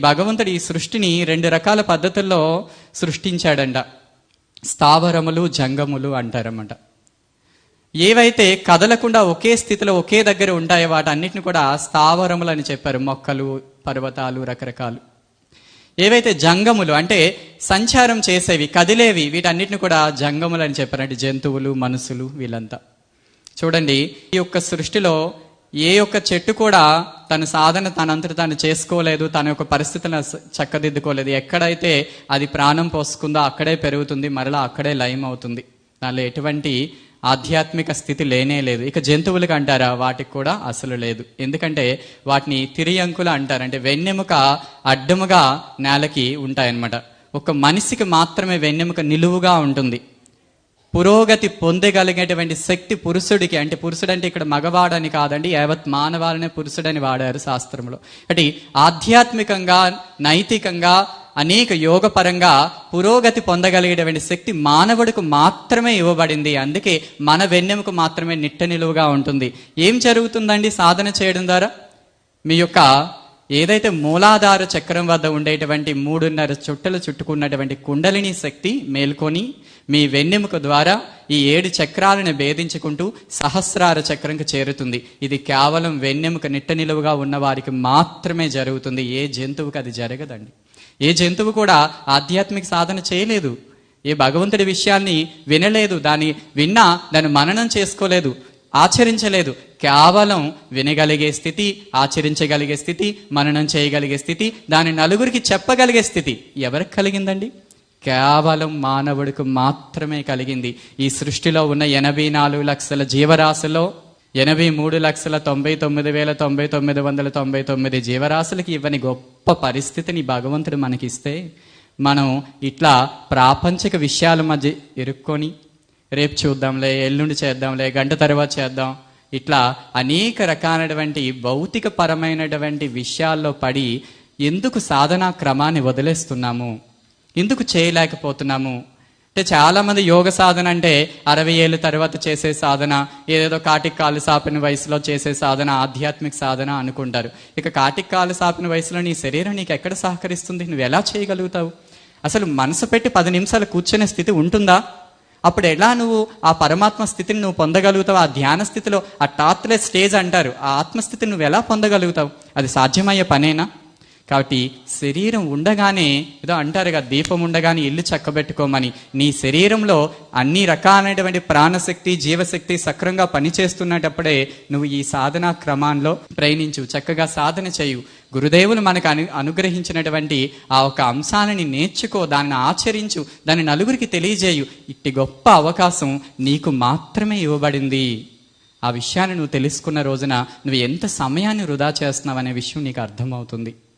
భగవంతుడు ఈ సృష్టిని రెండు రకాల పద్ధతుల్లో సృష్టించాడంట. స్థావరములు జంగములు అంటారన్నమాట. ఏవైతే కదలకుండా ఒకే స్థితిలో ఒకే దగ్గర ఉంటాయో వాటన్నిటిని కూడా స్థావరములు అని చెప్పారు. మొక్కలు పర్వతాలు రకరకాలు. ఏవైతే జంగములు అంటే సంచారం చేసేవి కదిలేవి వీటన్నిటిని కూడా జంగములు అని చెప్పారు. అంటే జంతువులు మనుషులు వీళ్ళంతా. చూడండి ఈ యొక్క సృష్టిలో ఏ ఒక్క చెట్టు కూడా తన సాధన తనంతట తాను చేసుకోలేదు తన యొక్క పరిస్థితిని చక్కదిద్దుకోలేదు. ఎక్కడైతే అది ప్రాణం పోసుకుందో అక్కడే పెరుగుతుంది మరలా అక్కడే లయం అవుతుంది. దానిలో ఎటువంటి ఆధ్యాత్మిక స్థితి లేనే లేదు. ఇక జంతువులకు అంటారా? వాటికి కూడా అసలు లేదు. ఎందుకంటే వాటిని తిరియంకులు అంటారు. అంటే వెన్నెముక అడ్డముగా నేలకి ఉంటాయన్నమాట. ఒక మనిషికి మాత్రమే వెన్నెముక నిలువుగా ఉంటుంది. పురోగతి పొందగలిగేటువంటి శక్తి పురుషుడికి అంటే పురుషుడు అంటే ఇక్కడ మగవాడని కాదండి యావత్ మానవాలనే పురుషుడని వాడారు శాస్త్రంలో అంటే ఆధ్యాత్మికంగా నైతికంగా అనేక యోగపరంగా పురోగతి పొందగలిగేటువంటి శక్తి మానవుడికి మాత్రమే ఇవ్వబడింది. అందుకే మన వెన్నెముకు మాత్రమే నిట్ట నిలువుగా ఉంటుంది. ఏం జరుగుతుందండి సాధన చేయడం ద్వారా? మీ యొక్క ఏదైతే మూలాధార చక్రం వద్ద ఉండేటువంటి మూడున్నర చుట్టలు చుట్టుకున్నటువంటి కుండలిని శక్తి మేల్కొని మీ వెన్నెముక ద్వారా ఈ ఏడు చక్రాలను భేదించుకుంటూ సహస్రార చక్రంకు చేరుతుంది. ఇది కేవలం వెన్నెముక నిట్ట నిలువుగా ఉన్న వారికి మాత్రమే జరుగుతుంది. ఏ జంతువుకి అది జరగదండి. ఏ జంతువు కూడా ఆధ్యాత్మిక సాధన చేయలేదు. ఏ భగవంతుడి విషయాన్ని వినలేదు. దాన్ని విన్నా దాన్ని మననం చేసుకోలేదు. ఆచరించలేదు. కేవలం వినగలిగే స్థితి ఆచరించగలిగే స్థితి మననం చేయగలిగే స్థితి దాని నలుగురికి చెప్పగలిగే స్థితి ఎవరికి కలిగిందండి? కేవలం మానవుడికి మాత్రమే కలిగింది. ఈ సృష్టిలో ఉన్న ఎనభై నాలుగు లక్షల జీవరాశిలో ఎనభై మూడు లక్షల తొంభై తొమ్మిది వేల తొంభై తొమ్మిది వందల తొంభై తొమ్మిది జీవరాశులకి ఇవ్వని గొప్ప పరిస్థితిని భగవంతుడు మనకిస్తే మనం ఇట్లా ప్రాపంచిక విషయాల మధ్య ఇరుక్కొని రేపు చూద్దాంలే ఎల్లుండి చేద్దాంలే గంట తర్వాత చేద్దాం ఇట్లా అనేక రకాలైనటువంటి భౌతిక పరమైనటువంటి విషయాల్లో పడి ఎందుకు సాధనా క్రమాన్ని వదిలేస్తున్నాము? ఎందుకు చేయలేకపోతున్నాము? అంటే చాలామంది యోగ సాధన అంటే అరవై ఏళ్ళ తర్వాత చేసే సాధన ఏదేదో కాటిక్ కాలు సాపిన వయసులో చేసే సాధన ఆధ్యాత్మిక సాధన అనుకుంటారు. ఇక కాటిక్ కాలు సాపిన వయసులో నీ శరీరం నీకు ఎక్కడ సహకరిస్తుంది? నువ్వు ఎలా చేయగలుగుతావు? అసలు మనసు పెట్టి పది నిమిషాలు కూర్చునే స్థితి ఉంటుందా? అప్పుడు ఎలా నువ్వు ఆ పరమాత్మ స్థితిని నువ్వు పొందగలుగుతావు? ఆ ధ్యాన స్థితిలో ఆ టాత్లెస్ స్టేజ్ అంటారు ఆ ఆత్మస్థితిని నువ్వు ఎలా పొందగలుగుతావు? అది సాధ్యమయ్యే పనేనా? కాబట్టి శరీరం ఉండగానే ఏదో అంటారు కదా దీపం ఉండగానే ఇల్లు చక్కబెట్టుకోమని. నీ శరీరంలో అన్ని రకాలైనటువంటి ప్రాణశక్తి జీవశక్తి సక్రంగా పనిచేస్తున్నటప్పుడే నువ్వు ఈ సాధనా క్రమాల్లో ప్రయాణించు చక్కగా సాధన చేయు. గురుదేవులు మనకు అను అనుగ్రహించినటువంటి ఆ ఒక అంశాలని నేర్చుకో దాన్ని ఆచరించు దాన్ని నలుగురికి తెలియజేయు. ఇట్టి గొప్ప అవకాశం నీకు మాత్రమే ఇవ్వబడింది. ఆ విషయాన్ని నువ్వు తెలుసుకున్న రోజున నువ్వు ఎంత సమయాన్ని వృధా చేస్తున్నావు అనే విషయం నీకు అర్థమవుతుంది.